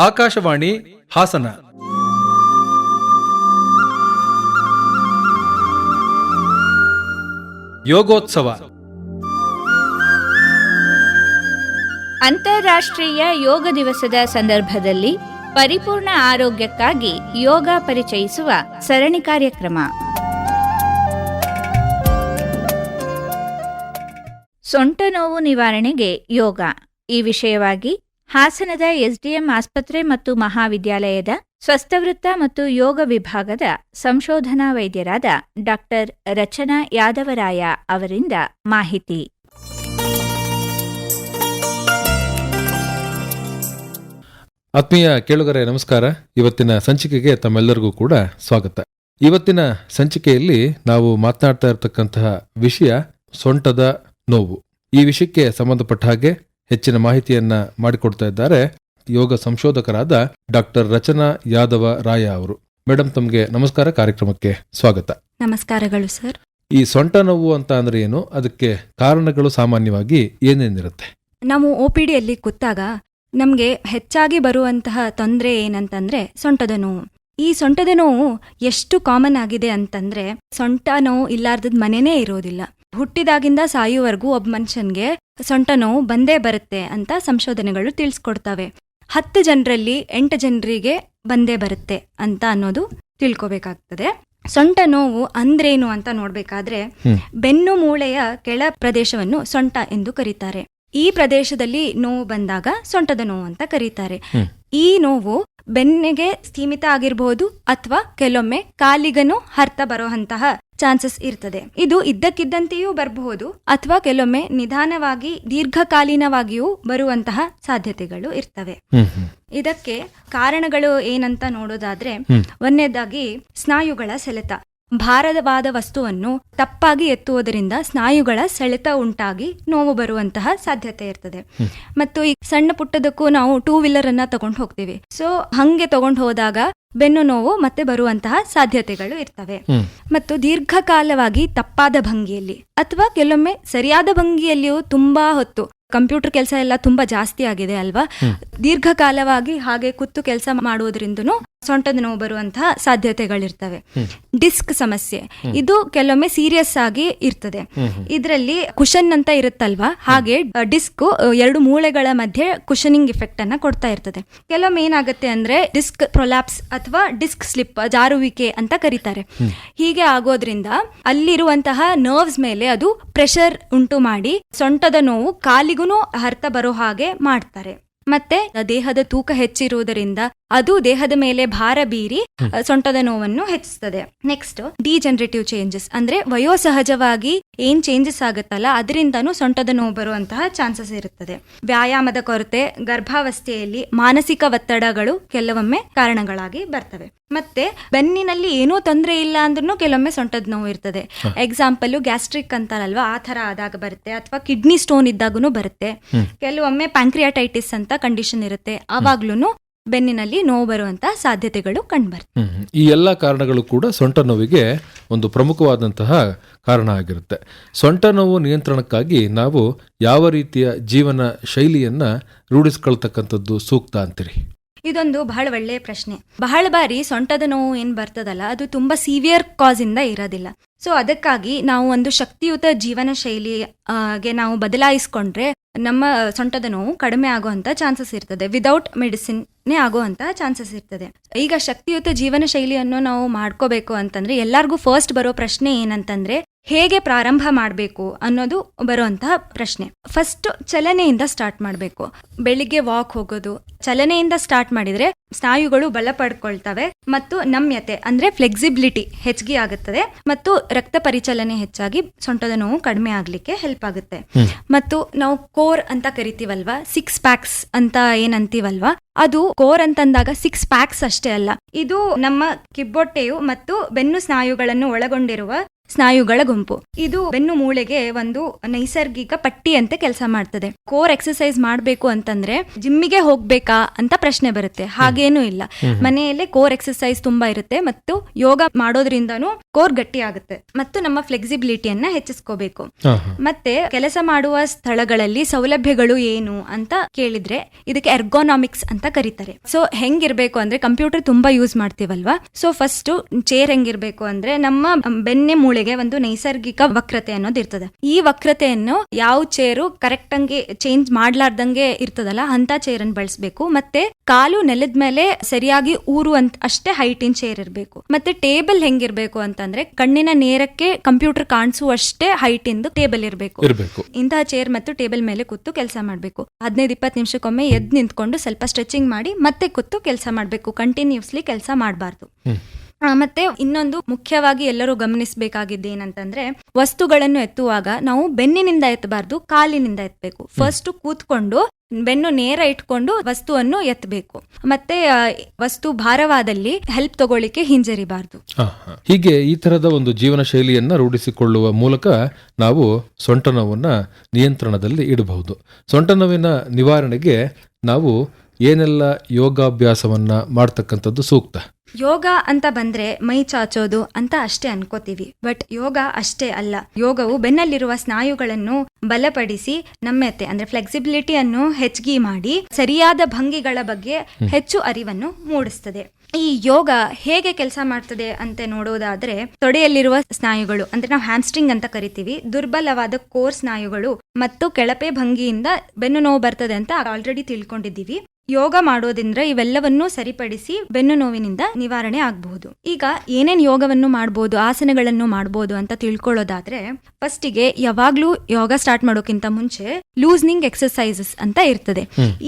ಆಕಾಶವಾಣಿ ಹಾಸನ. ಯೋಗೋತ್ಸವ. ಅಂತಾರಾಷ್ಟ್ರೀಯ ಯೋಗ ದಿವಸದ ಸಂದರ್ಭದಲ್ಲಿ ಪರಿಪೂರ್ಣ ಆರೋಗ್ಯಕ್ಕಾಗಿ ಯೋಗ ಪರಿಚಯಿಸುವ ಸರಣಿ ಕಾರ್ಯಕ್ರಮ. ಸೊಂಟ ನೋವು ನಿವಾರಣೆಗೆ ಯೋಗ. ಈ ವಿಷಯವಾಗಿ ಹಾಸನದ ಎಸ್ಡಿಎಂ ಆಸ್ಪತ್ರೆ ಮತ್ತು ಮಹಾವಿದ್ಯಾಲಯದ ಸ್ವಸ್ಥವೃತ್ತ ಮತ್ತು ಯೋಗ ವಿಭಾಗದ ಸಂಶೋಧನಾ ವೈದ್ಯರಾದ ಡಾಕ್ಟರ್ ರಚನಾ ಯಾದವರಾಯ ಅವರಿಂದ ಮಾಹಿತಿ. ಆತ್ಮೀಯ ಕೇಳುಗರೆ, ನಮಸ್ಕಾರ. ಇವತ್ತಿನ ಸಂಚಿಕೆಗೆ ತಮ್ಮೆಲ್ಲರಿಗೂ ಕೂಡ ಸ್ವಾಗತ. ಇವತ್ತಿನ ಸಂಚಿಕೆಯಲ್ಲಿ ನಾವು ಮಾತನಾಡ್ತಾ ಇರತಕ್ಕಂತಹ ವಿಷಯ ಸೊಂಟದ ನೋವು. ಈ ವಿಷಯಕ್ಕೆ ಸಂಬಂಧಪಟ್ಟ ಹಾಗೆ ಹೆಚ್ಚಿನ ಮಾಹಿತಿಯನ್ನ ಮಾಡಿಕೊಡ್ತಾ ಇದ್ದಾರೆ ಯೋಗ ಸಂಶೋಧಕರಾದ ಡಾಕ್ಟರ್ ರಚನಾ ಯಾದವ ರಾಯ ಅವರು. ಮೇಡಮ್ ತಮಗೆ ನಮಸ್ಕಾರ. ಕಾರ್ಯಕ್ರಮಕ್ಕೆ ಸ್ವಾಗತ. ನಮಸ್ಕಾರಗಳು ಸರ್. ಈ ಸೊಂಟ ನೋವು ಅಂತ ಅಂದ್ರೆ ಏನು? ಅದಕ್ಕೆ ಕಾರಣಗಳು ಸಾಮಾನ್ಯವಾಗಿ ಏನೇನಿರುತ್ತೆ? ನಾವು ಒ ಪಿ ಡಿಯಲ್ಲಿ ಕೂತಾಗ ನಮಗೆ ಹೆಚ್ಚಾಗಿ ಬರುವಂತಹ ತೊಂದರೆ ಏನಂತಂದ್ರೆ ಸೊಂಟದ ನೋವು. ಈ ಸೊಂಟದ ನೋವು ಎಷ್ಟು ಕಾಮನ್ ಆಗಿದೆ ಅಂತಂದ್ರೆ ಸೊಂಟ ನೋವು ಇಲ್ಲಾರ್ದ ಮನೆನೇ ಇರೋದಿಲ್ಲ. ಹುಟ್ಟಿದಾಗಿಂದ ಸಾಯುವವರೆಗೂ ಒಬ್ಬ ಮನುಷ್ಯನ್ಗೆ ಸೊಂಟ ನೋವು ಬಂದೇ ಬರುತ್ತೆ ಅಂತ ಸಂಶೋಧನೆಗಳು ತಿಳಿಸ್ಕೊಡ್ತವೆ. ಹತ್ತು ಜನರಲ್ಲಿ ಎಂಟು ಜನರಿಗೆ ಬಂದೇ ಬರುತ್ತೆ ಅಂತ ಅನ್ನೋದು ತಿಳ್ಕೊಬೇಕಾಗ್ತದೆ. ಸೊಂಟ ನೋವು ಅಂದ್ರೇನು ಅಂತ ನೋಡ್ಬೇಕಾದ್ರೆ ಬೆನ್ನು ಮೂಳೆಯ ಕೆಳ ಪ್ರದೇಶವನ್ನು ಸೊಂಟ ಎಂದು ಕರೀತಾರೆ. ಈ ಪ್ರದೇಶದಲ್ಲಿ ನೋವು ಬಂದಾಗ ಸೊಂಟದ ನೋವು ಅಂತ ಕರೀತಾರೆ. ಈ ನೋವು ಬೆನ್ನಿಗೆ ಸೀಮಿತ ಆಗಿರಬಹುದು ಅಥವಾ ಕೆಲವೊಮ್ಮೆ ಕಾಲಿಗನು ಹರ್ತ ಬರುವಂತಹ ಚಾನ್ಸಸ್ ಇರ್ತದೆ. ಇದು ಇದ್ದಕ್ಕಿದ್ದಂತೆಯೂ ಬರಬಹುದು ಅಥವಾ ಕೆಲವೊಮ್ಮೆ ನಿಧಾನವಾಗಿ ದೀರ್ಘಕಾಲೀನವಾಗಿಯೂ ಬರುವಂತಹ ಸಾಧ್ಯತೆಗಳು ಇರ್ತವೆ. ಇದಕ್ಕೆ ಕಾರಣಗಳು ಏನಂತ ನೋಡೋದಾದ್ರೆ ಒಂದೇದಾಗಿ ಒಂದನೇದಾಗಿ ಸ್ನಾಯುಗಳ ಸೆಳೆತ. ಭಾರವಾದ ವಸ್ತುವನ್ನು ತಪ್ಪಾಗಿ ಎತ್ತುವುದರಿಂದ ಸ್ನಾಯುಗಳ ಸೆಳೆತ ಉಂಟಾಗಿ ನೋವು ಬರುವಂತಹ ಸಾಧ್ಯತೆ ಇರ್ತದೆ. ಮತ್ತು ಈ ಸಣ್ಣ ಪುಟ್ಟದಕ್ಕೂ ನಾವು ಟೂ ವೀಲರ್ ಅನ್ನ ತಗೊಂಡು ಹೋಗ್ತೀವಿ. ಸೊ ಹಂಗೆ ತಗೊಂಡು ಹೋದಾಗ ಬೆನ್ನು ನೋವು ಮತ್ತೆ ಬರುವಂತಹ ಸಾಧ್ಯತೆಗಳು ಇರ್ತವೆ. ಮತ್ತು ದೀರ್ಘಕಾಲವಾಗಿ ತಪ್ಪಾದ ಭಂಗಿಯಲ್ಲಿ ಅಥವಾ ಕೆಲವೊಮ್ಮೆ ಸರಿಯಾದ ಭಂಗಿಯಲ್ಲಿಯೂ ತುಂಬಾ ಹೊತ್ತು ಕಂಪ್ಯೂಟರ್ ಕೆಲಸ ಎಲ್ಲ ತುಂಬಾ ಜಾಸ್ತಿ ಆಗಿದೆ ಅಲ್ವಾ? ದೀರ್ಘಕಾಲವಾಗಿ ಹಾಗೆ ಕೂತು ಕೆಲಸ ಮಾಡುವುದರಿಂದನೂ ಸೊಂಟದ ನೋವು ಬರುವಂತಹ ಸಾಧ್ಯತೆಗಳಿರ್ತವೆ. ಡಿಸ್ಕ್ ಸಮಸ್ಯೆ. ಇದು ಕೆಲವೊಮ್ಮೆ ಸೀರಿಯಸ್ ಆಗಿ ಇರ್ತದೆ. ಇದರಲ್ಲಿ ಕುಷನ್ ಅಂತ ಇರುತ್ತಲ್ವಾ? ಹಾಗೆ ಡಿಸ್ಕ್ ಎರಡು ಮೂಳೆಗಳ ಮಧ್ಯೆ ಕುಷನಿಂಗ್ ಇಫೆಕ್ಟ್ ಅನ್ನ ಕೊಡ್ತಾ ಇರ್ತದೆ. ಕೆಲವೊಮ್ಮೆ ಏನಾಗುತ್ತೆ ಅಂದ್ರೆ ಡಿಸ್ಕ್ ಪ್ರೊಲಾಪ್ಸ್ ಅಥವಾ ಡಿಸ್ಕ್ ಸ್ಲಿಪ್ ಜಾರುವಿಕೆ ಅಂತ ಕರೀತಾರೆ. ಹೀಗೆ ಆಗೋದ್ರಿಂದ ಅಲ್ಲಿರುವಂತಹ ನರ್ವ್ಸ್ ಮೇಲೆ ಅದು ಪ್ರೆಷರ್ ಉಂಟು ಮಾಡಿ ಸೊಂಟದ ನೋವು ಕಾಲಿಗೂ ಹರ್ತ ಬರೋ ಹಾಗೆ ಮಾಡ್ತಾರೆ. ಮತ್ತೆ ದೇಹದ ತೂಕ ಹೆಚ್ಚಿರುವುದರಿಂದ ಅದು ದೇಹದ ಮೇಲೆ ಭಾರ ಬೀರಿ ಸೊಂಟದ ನೋವನ್ನು ಹೆಚ್ಚಿಸ್ತದೆ. ನೆಕ್ಸ್ಟ್ ಡಿಜನರೇಟಿವ್ ಚೇಂಜಸ್ ಅಂದ್ರೆ ವಯೋಸಹಜವಾಗಿ ಏನ್ ಚೇಂಜಸ್ ಆಗುತ್ತಲ್ಲ ಅದರಿಂದನೂ ಸೊಂಟದ ನೋವು ಬರುವಂತಹ ಚಾನ್ಸಸ್ ಇರುತ್ತದೆ. ವ್ಯಾಯಾಮದ ಕೊರತೆ ಗರ್ಭಾವಸ್ಥೆಯಲ್ಲಿ ಮಾನಸಿಕ ಒತ್ತಡಗಳು ಕೆಲವೊಮ್ಮೆ ಕಾರಣಗಳಾಗಿ ಬರ್ತವೆ. ಮತ್ತೆ ಬೆನ್ನಿನಲ್ಲಿ ಏನೂ ತೊಂದರೆ ಇಲ್ಲ ಅಂದ್ರೂ ಕೆಲವೊಮ್ಮೆ ಸೊಂಟದ ನೋವು ಇರ್ತದೆ. ಎಕ್ಸಾಂಪಲ್ ಗ್ಯಾಸ್ಟ್ರಿಕ್ ಅಂತಾರಲ್ವಾ ಆ ತರ ಆದಾಗ ಬರುತ್ತೆ. ಅಥವಾ ಕಿಡ್ನಿ ಸ್ಟೋನ್ ಇದ್ದಾಗೂ ಬರುತ್ತೆ. ಕೆಲವೊಮ್ಮೆ ಪ್ಯಾಂಕ್ರಿಯಾಟೈಟಿಸ್ ಅಂತ ಕಂಡೀಷನ್ ಇರುತ್ತೆ. ಆವಾಗ್ಲೂ ಬೆನ್ನಿನಲ್ಲಿ ನೋವು ಬರುವಂತ ಸಾಧ್ಯತೆಗಳು ಕಂಡುಬರ್ತವೆ. ಈ ಎಲ್ಲ ಕಾರಣಗಳು ಕೂಡ ಸೊಂಟ ನೋವಿಗೆ ಒಂದು ಪ್ರಮುಖವಾದಂತಹ ಕಾರಣ ಆಗಿರುತ್ತೆ. ಸೊಂಟ ನೋವು ನಿಯಂತ್ರಣಕ್ಕಾಗಿ ನಾವು ಯಾವ ರೀತಿಯ ಜೀವನ ಶೈಲಿಯನ್ನ ರೂಢಿಸ್ಕೊಳ್ತಕ್ಕಂಥದ್ದು ಸೂಕ್ತ ಅಂತೀರಿ? ಇದೊಂದು ಬಹಳ ಒಳ್ಳೆಯ ಪ್ರಶ್ನೆ. ಬಹಳ ಬಾರಿ ಸೊಂಟದ ನೋವು ಏನ್ ಬರ್ತದಲ್ಲ ಅದು ತುಂಬಾ ಸಿವಿಯರ್ ಕಾಸ್ ಇಂದ ಇರೋದಿಲ್ಲ. ಸೊ ಅದಕ್ಕಾಗಿ ನಾವು ಒಂದು ಶಕ್ತಿಯುತ ಜೀವನ ಶೈಲಿಗೆ ನಾವು ಬದಲಾಯಿಸ್ಕೊಂಡ್ರೆ ನಮ್ಮ ಸೊಂಟದ ನೋವು ಕಡಿಮೆ ಆಗುವಂತ ಚಾನ್ಸಸ್ ಇರ್ತದೆ. ವಿದೌಟ್ ಮೆಡಿಸಿನ್ ಆಗುವಂತ ಚಾನ್ಸಸ್ ಇರ್ತದೆ. ಈಗ ಶಕ್ತಿಯುತ ಜೀವನ ಶೈಲಿಯನ್ನು ನಾವು ಮಾಡ್ಕೋಬೇಕು ಅಂತಂದ್ರೆ ಎಲ್ಲರಿಗೂ ಫಸ್ಟ್ ಬರೋ ಪ್ರಶ್ನೆ ಏನಂತಂದ್ರೆ ಹೇಗೆ ಪ್ರಾರಂಭ ಮಾಡಬೇಕು ಅನ್ನೋದು ಬರುವಂತಹ ಪ್ರಶ್ನೆ. ಫಸ್ಟ್ ಚಲನೆಯಿಂದ ಸ್ಟಾರ್ಟ್ ಮಾಡಬೇಕು. ಬೆಳಿಗ್ಗೆ ವಾಕ್ ಹೋಗೋದು ಚಲನೆಯಿಂದ ಸ್ಟಾರ್ಟ್ ಮಾಡಿದ್ರೆ ಸ್ನಾಯುಗಳು ಬಲ ಪಡ್ಕೊಳ್ತವೆ ಮತ್ತು ನಮ್ಯತೆ ಅಂದ್ರೆ ಫ್ಲೆಕ್ಸಿಬಿಲಿಟಿ ಹೆಚ್ಚಿಗೆ ಆಗುತ್ತದೆ ಮತ್ತು ರಕ್ತ ಪರಿಚಲನೆ ಹೆಚ್ಚಾಗಿ ಸೊಂಟದ ನೋವು ಕಡಿಮೆ ಆಗ್ಲಿಕ್ಕೆ ಹೆಲ್ಪ್ ಆಗುತ್ತೆ. ಮತ್ತು ನಾವು ಕೋರ್ ಅಂತ ಕರಿತೀವಲ್ವಾ? ಸಿಕ್ಸ್ ಪ್ಯಾಕ್ಸ್ ಅಂತ ಏನಂತೀವಲ್ವಾ? ಅದು ಕೋರ್ ಅಂತಂದಾಗ ಸಿಕ್ಸ್ ಪ್ಯಾಕ್ಸ್ ಅಷ್ಟೇ ಅಲ್ಲ. ಇದು ನಮ್ಮ ಕಿಬ್ಬೊಟ್ಟೆಯು ಮತ್ತು ಬೆನ್ನು ಸ್ನಾಯುಗಳನ್ನು ಒಳಗೊಂಡಿರುವ ಸ್ನಾಯುಗಳ ಗುಂಪು. ಇದು ಬೆನ್ನು ಮೂಳೆಗೆ ಒಂದು ನೈಸರ್ಗಿಕ ಪಟ್ಟಿ ಅಂತ ಕೆಲಸ ಮಾಡ್ತದೆ. ಕೋರ್ ಎಕ್ಸರ್ಸೈಸ್ ಮಾಡಬೇಕು ಅಂತಂದ್ರೆ ಜಿಮ್ಮಿಗೆ ಹೋಗ್ಬೇಕಾ ಅಂತ ಪ್ರಶ್ನೆ ಬರುತ್ತೆ. ಹಾಗೇನೂ ಇಲ್ಲ. ಮನೆಯಲ್ಲೇ ಕೋರ್ ಎಕ್ಸರ್ಸೈಸ್ ತುಂಬಾ ಇರುತ್ತೆ ಮತ್ತು ಯೋಗ ಮಾಡೋದ್ರಿಂದನೂ ಕೋರ್ ಗಟ್ಟಿ ಆಗುತ್ತೆ ಮತ್ತು ನಮ್ಮ ಫ್ಲೆಕ್ಸಿಬಿಲಿಟಿಯನ್ನ ಹೆಚ್ಚಿಸ್ಕೋಬೇಕು. ಮತ್ತೆ ಕೆಲಸ ಮಾಡುವ ಸ್ಥಳಗಳಲ್ಲಿ ಸೌಲಭ್ಯಗಳು ಏನು ಅಂತ ಕೇಳಿದ್ರೆ ಇದಕ್ಕೆ ಎರ್ಗೋನಾಮಿಕ್ಸ್ ಅಂತ ಕರೀತಾರೆ. ಸೊ ಹೆಂಗಿರ್ಬೇಕು ಅಂದ್ರೆ ಕಂಪ್ಯೂಟರ್ ತುಂಬಾ ಯೂಸ್ ಮಾಡ್ತೀವಲ್ವಾ? ಸೊ ಫಸ್ಟ್ ಚೇರ್ ಹೆಂಗಿರ್ಬೇಕು ಅಂದ್ರೆ ನಮ್ಮ ಬೆನ್ನೆ ಮೂಳೆಗೆ ಒಂದು ನೈಸರ್ಗಿಕ ವಕ್ರತೆ ಅನ್ನೋದು ಇರ್ತದೆ. ಈ ವಕ್ರತೆಯನ್ನು ಯಾವ ಚೇರು ಕರೆಕ್ಟ್ ಆಗಿ ಚೇಂಜ್ ಮಾಡ್ಲಾರ್ದಂಗೆ ಇರ್ತದಲ್ಲ ಅಂತ ಚೇರ್ ಅನ್ನು ಬಳಸಬೇಕು. ಮತ್ತೆ ಕಾಲು ನೆಲದ ಮೇಲೆ ಸರಿಯಾಗಿ ಊರು ಅಂತ ಅಷ್ಟೇ ಹೈಟಿನ್ ಚೇರ್ ಇರಬೇಕು. ಮತ್ತೆ ಟೇಬಲ್ ಹೆಂಗಿರ್ಬೇಕು ಅಂತಂದ್ರೆ ಕಣ್ಣಿನ ನೇರಕ್ಕೆ ಕಂಪ್ಯೂಟರ್ ಕಾಣಿಸುವಷ್ಟೇ ಹೈಟ್ ಇಂದು ಟೇಬಲ್ ಇರಬೇಕು. ಇರ್ಬೇಕು. ಇಂತಹ ಚೇರ್ ಮತ್ತು ಟೇಬಲ್ ಮೇಲೆ ಕೂತು ಕೆಲಸ ಮಾಡಬೇಕು. ಹದಿನೈದು ಇಪ್ಪತ್ತು ನಿಮಿಷಕ್ಕೊಮ್ಮೆ ಎದ್ದು ನಿಂತ್ಕೊಂಡು ಸ್ವಲ್ಪ ಸ್ಟ್ರೆಚಿಂಗ್ ಮಾಡಿ ಮತ್ತೆ ಕೂತು ಕೆಲಸ ಮಾಡಬೇಕು. ಕಂಟಿನ್ಯೂಸ್ಲಿ ಕೆಲಸ ಮಾಡಬಾರ್ದು. ಮತ್ತೆ ಇನ್ನೊಂದು ಮುಖ್ಯವಾಗಿ ಎಲ್ಲರೂ ಗಮನಿಸಬೇಕಾಗಿದ್ದು ಏನಂತಂದ್ರೆ ವಸ್ತುಗಳನ್ನು ಎತ್ತುವಾಗ ನಾವು ಬೆನ್ನಿನಿಂದ ಎತ್ತಬಾರ್ದು ಕಾಲಿನಿಂದ ಎತ್ತಬೇಕು. ಫಸ್ಟ್ ಕೂತ್ಕೊಂಡು ಬೆನ್ನು ನೇರ ಇಟ್ಕೊಂಡು ವಸ್ತುವನ್ನು ಎತ್ತಬೇಕು. ಮತ್ತೆ ವಸ್ತು ಭಾರವಾದಲ್ಲಿ ಹೆಲ್ಪ್ ತಗೊಳ್ಳಿಕ್ಕೆ ಹಿಂಜರಿಬಾರ್ದು. ಹೀಗೆ ಈ ತರದ ಒಂದು ಜೀವನ ಶೈಲಿಯನ್ನ ರೂಢಿಸಿಕೊಳ್ಳುವ ಮೂಲಕ ನಾವು ಸೊಂಟ ನೋವನ್ನ ನಿಯಂತ್ರಣದಲ್ಲಿ ಇಡಬಹುದು. ಸೊಂಟ ನೋವಿನ ನಿವಾರಣೆಗೆ ನಾವು ಏನೆಲ್ಲ ಯೋಗಾಭ್ಯಾಸವನ್ನ ಮಾಡ್ತಕ್ಕಂಥದ್ದು ಸೂಕ್ತ? ಯೋಗ ಅಂತ ಬಂದ್ರೆ ಮೈ ಚಾಚೋದು ಅಂತ ಅಷ್ಟೇ ಅನ್ಕೋತೀವಿ. ಬಟ್ ಯೋಗ ಅಷ್ಟೇ ಅಲ್ಲ. ಯೋಗವು ಬೆನ್ನಲ್ಲಿರುವ ಸ್ನಾಯುಗಳನ್ನು ಬಲಪಡಿಸಿ ನಮ್ಯತೆ ಅಂದ್ರೆ ಫ್ಲೆಕ್ಸಿಬಿಲಿಟಿ ಅನ್ನು ಹೆಚ್ಚಿಗೆ ಮಾಡಿ ಸರಿಯಾದ ಭಂಗಿಗಳ ಬಗ್ಗೆ ಹೆಚ್ಚು ಅರಿವನ್ನು ಮೂಡಿಸ್ತದೆ. ಈ ಯೋಗ ಹೇಗೆ ಕೆಲಸ ಮಾಡ್ತದೆ ಅಂತ ನೋಡೋದಾದ್ರೆ ತೊಡೆಯಲ್ಲಿರುವ ಸ್ನಾಯುಗಳು ಅಂದ್ರೆ ನಾವು ಹ್ಯಾಮ್ಸ್ಟ್ರಿಂಗ್ ಅಂತ ಕರಿತೀವಿ. ದುರ್ಬಲವಾದ ಕೋರ್ ಸ್ನಾಯುಗಳು ಮತ್ತು ಕೆಳಪೆ ಭಂಗಿಯಿಂದ ಬೆನ್ನು ನೋವು ಬರ್ತದೆ ಅಂತ ಆಲ್ರೆಡಿ ತಿಳ್ಕೊಂಡಿದ್ದೀವಿ. ಯೋಗ ಮಾಡೋದ್ರಿಂದ ಇವೆಲ್ಲವನ್ನೂ ಸರಿಪಡಿಸಿ ಬೆನ್ನು ನೋವಿನಿಂದ ನಿವಾರಣೆ ಆಗಬಹುದು. ಈಗ ಏನೇನ್ ಯೋಗವನ್ನು ಮಾಡಬಹುದು ಆಸನಗಳನ್ನು ಮಾಡಬಹುದು ಅಂತ ತಿಳ್ಕೊಳ್ಳೋದಾದ್ರೆ ಫಸ್ಟಿಗೆ ಯಾವಾಗ್ಲೂ ಯೋಗ ಸ್ಟಾರ್ಟ್ ಮಾಡೋಕ್ಕಿಂತ ಮುಂಚೆ ಲೂಸ್ನಿಂಗ್ ಎಕ್ಸಸೈಸಸ್ ಅಂತ ಇರ್ತದೆ.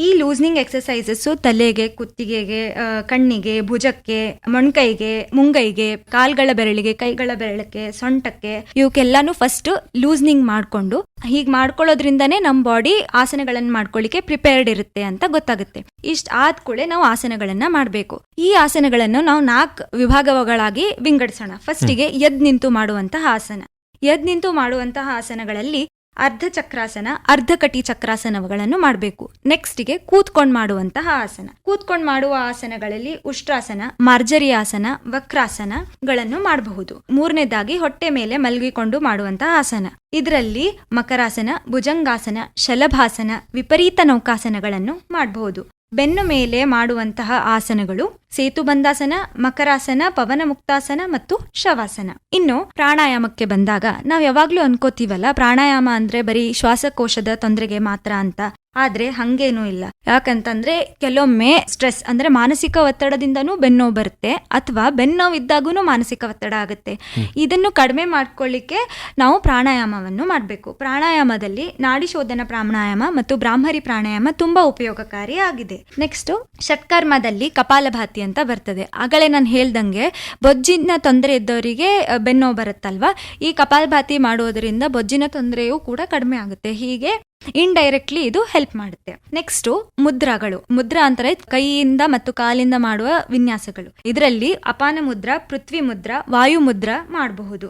ಈ ಲೂಸ್ನಿಂಗ್ ಎಕ್ಸಸೈಸಸ್ ತಲೆಗೆ ಕುತ್ತಿಗೆಗೆ ಕಣ್ಣಿಗೆ ಭುಜಕ್ಕೆ ಮೊಣಕೈಗೆ ಮುಂಗೈಗೆ ಕಾಲ್ಗಳ ಬೆರಳಿಗೆ ಕೈಗಳ ಬೆರಳಕ್ಕೆ ಸೊಂಟಕ್ಕೆ ಇವಕ್ಕೆಲ್ಲಾನು ಫಸ್ಟ್ ಲೂಸ್ನಿಂಗ್ ಮಾಡ್ಕೊಂಡು ಹೀಗ್ ಮಾಡ್ಕೊಳ್ಳೋದ್ರಿಂದನೇ ನಮ್ ಬಾಡಿ ಆಸನಗಳನ್ನ ಮಾಡ್ಕೊಳ್ಳಿಕ್ಕೆ ಪ್ರಿಪೇರ್ಡ್ ಇರುತ್ತೆ ಅಂತ ಗೊತ್ತಾಗುತ್ತೆ. ಇಷ್ಟ ಆದ ಕೂಡಲೇ ನಾವು ಆಸನಗಳನ್ನ ಮಾಡಬೇಕು. ಈ ಆಸನಗಳನ್ನು ನಾವು ನಾಲ್ಕು ವಿಭಾಗಗಳಾಗಿ ವಿಂಗಡಿಸೋಣ. ಫಸ್ಟಿಗೆ ಎದ್ ನಿಂತು ಮಾಡುವಂತಹ ಆಸನ. ಎದ್ ನಿಂತು ಮಾಡುವಂತಹ ಆಸನಗಳಲ್ಲಿ ಅರ್ಧ ಚಕ್ರಾಸನ, ಅರ್ಧ ಕಟಿ ಚಕ್ರಾಸನಗಳನ್ನು ಮಾಡಬೇಕು. ನೆಕ್ಸ್ಟ್ಗೆ ಕೂತ್ಕೊಂಡು ಮಾಡುವಂತಹ ಆಸನ. ಕೂತ್ಕೊಂಡು ಮಾಡುವ ಆಸನಗಳಲ್ಲಿ ಉಷ್ಟ್ರಾಸನ ಮಾರ್ಜರಿ ಆಸನ ವಕ್ರಾಸನಗಳನ್ನು ಮಾಡಬಹುದು. ಮೂರನೇದಾಗಿ ಹೊಟ್ಟೆ ಮೇಲೆ ಮಲಗಿಕೊಂಡು ಮಾಡುವಂತಹ ಆಸನ. ಇದರಲ್ಲಿ ಮಕರಾಸನ, ಭುಜಂಗಾಸನ, ಶಲಭಾಸನ, ವಿಪರೀತ ನೌಕಾಸನಗಳನ್ನು ಮಾಡಬಹುದು. ಬೆನ್ನು ಮೇಲೆ ಮಾಡುವಂತಹ ಆಸನಗಳು ಸೇತುಬಂಧಾಸನ ಮಕರಾಸನ ಪವನ ಮುಕ್ತಾಸನ ಮತ್ತು ಶವಾಸನ. ಇನ್ನು ಪ್ರಾಣಾಯಾಮಕ್ಕೆ ಬಂದಾಗ ನಾವ್ ಯಾವಾಗ್ಲೂ ಅನ್ಕೋತೀವಲ್ಲ, ಪ್ರಾಣಾಯಾಮ ಅಂದ್ರೆ ಬರೀ ಶ್ವಾಸಕೋಶದ ತೊಂದರೆಗೆ ಮಾತ್ರ ಅಂತ. ಆದ್ರೆ ಹಾಗೇನೂ ಇಲ್ಲ. ಯಾಕಂತಂದ್ರೆ ಕೆಲವೊಮ್ಮೆ ಸ್ಟ್ರೆಸ್ ಅಂದ್ರೆ ಮಾನಸಿಕ ಒತ್ತಡದಿಂದನೂ ಬೆನ್ನೋವು ಬರುತ್ತೆ ಅಥವಾ ಬೆನ್ನೋವು ಇದ್ದಾಗೂ ಮಾನಸಿಕ ಒತ್ತಡ ಆಗುತ್ತೆ. ಇದನ್ನು ಕಡಿಮೆ ಮಾಡ್ಕೊಳ್ಳಿಕ್ಕೆ ನಾವು ಪ್ರಾಣಾಯಾಮವನ್ನು ಮಾಡಬೇಕು. ಪ್ರಾಣಾಯಾಮದಲ್ಲಿ ನಾಡಿ ಶೋಧನ ಪ್ರಾಣಾಯಾಮ ಮತ್ತು ಬ್ರಾಹ್ಮರಿ ಪ್ರಾಣಾಯಾಮ ತುಂಬಾ ಉಪಯೋಗಕಾರಿ ಆಗಿದೆ. ನೆಕ್ಸ್ಟ್ ಷಟ್ಕರ್ಮದಲ್ಲಿ ಕಪಾಲಭಾತಿ ಅಂತ ಬರ್ತದೆ. ಆಗಲೇ ನಾನು ಹೇಳ್ದಂಗೆ ಬೊಜ್ಜಿನ ತೊಂದರೆ ಇದ್ದವರಿಗೆ ಬೆನ್ನೋ ಬೆನ್ನೋವು ಬರುತ್ತಲ್ವಾ? ಈ ಕಪಾಲಭಾತಿ ಮಾಡುವುದರಿಂದ ಬೊಜ್ಜಿನ ತೊಂದರೆಯೂ ಕೂಡ ಕಡಿಮೆ ಆಗುತ್ತೆ. ಹೀಗೆ ಇಂಡೈರೆಕ್ಟ್ಲಿ ಇದು ಹೆಲ್ಪ್ ಮಾಡುತ್ತೆ. ನೆಕ್ಸ್ಟ್ ಮುದ್ರಾಗಳು. ಮುದ್ರಾ ಅಂತಾರೆ ಕೈಯಿಂದ ಮತ್ತು ಕಾಲಿಂದ ಮಾಡುವ ವಿನ್ಯಾಸಗಳು. ಇದರಲ್ಲಿ ಅಪಾನ ಮುದ್ರಾ ಪೃಥ್ವಿ ಮುದ್ರಾ ವಾಯು ಮುದ್ರಾ ಮಾಡಬಹುದು.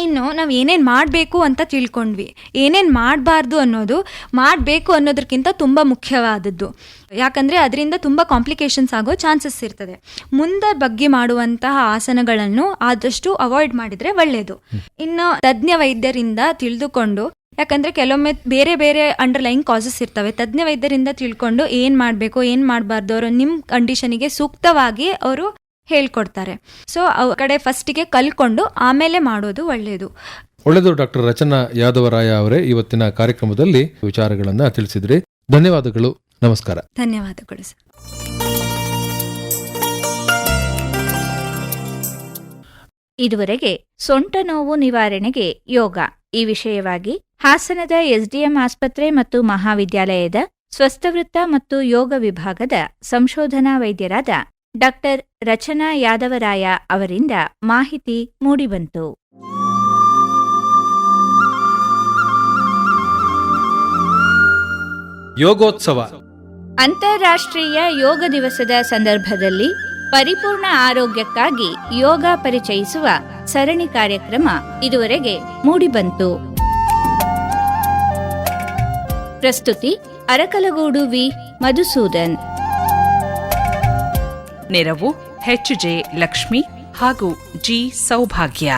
ಇನ್ನು ನಾವು ಏನೇನ್ ಮಾಡಬೇಕು ಅಂತ ತಿಳ್ಕೊಂಡ್ವಿ. ಏನೇನ್ ಮಾಡಬಾರ್ದು ಅನ್ನೋದು ಮಾಡಬೇಕು ಅನ್ನೋದಕ್ಕಿಂತ ತುಂಬಾ ಮುಖ್ಯವಾದದ್ದು. ಯಾಕಂದ್ರೆ ಅದರಿಂದ ತುಂಬಾ ಕಾಂಪ್ಲಿಕೇಶನ್ಸ್ ಆಗೋ ಚಾನ್ಸಸ್ ಇರ್ತದೆ. ಮುಂದೆ ಬಗ್ಗೆ ಮಾಡುವಂತಹ ಆಸನಗಳನ್ನು ಆದಷ್ಟು ಅವಾಯ್ಡ್ ಮಾಡಿದ್ರೆ ಒಳ್ಳೆಯದು ಇನ್ನು ತಜ್ಞ ವೈದ್ಯರಿಂದ ತಿಳಿದುಕೊಂಡು ಯಾಕಂದ್ರೆ ಕೆಲವೊಮ್ಮೆ ಬೇರೆ ಬೇರೆ ಅಂಡರ್ಲೈನ್ ಕಾಸಸ್ ಇರ್ತವೆ. ತಜ್ಞ ವೈದ್ಯರಿಂದ ತಿಳ್ಕೊಂಡು ಏನು ಮಾಡಬೇಕು ಏನು ಮಾಡಬಾರ್ದು ಅವರು ನಿಮ್ಮ ಕಂಡೀಷನಿಗೆ ಸೂಕ್ತವಾಗಿ ಅವರು ಹೇಳ್ಕೊಡ್ತಾರೆ. ಸೊ ಅವ್ರ ಕಡೆ ಫಸ್ಟಿಗೆ ಕಲ್ಕೊಂಡು ಆಮೇಲೆ ಮಾಡೋದು ಒಳ್ಳೆಯದು ಒಳ್ಳೆಯದು ಡಾಕ್ಟರ್ ರಚನಾ ಯಾದವರಾಯ ಅವರೇ ಇವತ್ತಿನ ಕಾರ್ಯಕ್ರಮದಲ್ಲಿ ವಿಚಾರಗಳನ್ನು ತಿಳಿಸಿದ್ರಿ. ಧನ್ಯವಾದಗಳು. ನಮಸ್ಕಾರ. ಧನ್ಯವಾದಗಳು ಸರ್. ಇದುವರೆಗೆ ಸೊಂಟ ನೋವು ನಿವಾರಣೆಗೆ ಯೋಗ. ಈ ವಿಷಯವಾಗಿ ಹಾಸನದ ಎಸ್ಡಿಎಂ ಆಸ್ಪತ್ರೆ ಮತ್ತು ಮಹಾವಿದ್ಯಾಲಯದ ಸ್ವಸ್ಥವೃತ್ತ ಮತ್ತು ಯೋಗ ವಿಭಾಗದ ಸಂಶೋಧನಾ ವೈದ್ಯರಾದ ಡಾಕ್ಟರ್ ರಚನಾ ಯಾದವರಾಯ ಅವರಿಂದ ಮಾಹಿತಿ ಮೂಡಿಬಂತು. ಯೋಗೋತ್ಸವ. ಅಂತಾರಾಷ್ಟ್ರೀಯ ಯೋಗ ದಿವಸದ ಸಂದರ್ಭದಲ್ಲಿ ಪರಿಪೂರ್ಣ ಆರೋಗ್ಯಕ್ಕಾಗಿ ಯೋಗ ಪರಿಚಯಿಸುವ ಸರಣಿ ಕಾರ್ಯಕ್ರಮ ಇದುವರೆಗೆ ಮೂಡಿಬಂತು. ಪ್ರಸ್ತುತಿ ಅರಕಲಗೂಡು ವಿ. ಮಧುಸೂದನ್. ನೆರವು ಎಚ್ ಜೆ ಲಕ್ಷ್ಮಿ ಹಾಗೂ ಜಿ ಸೌಭಾಗ್ಯ.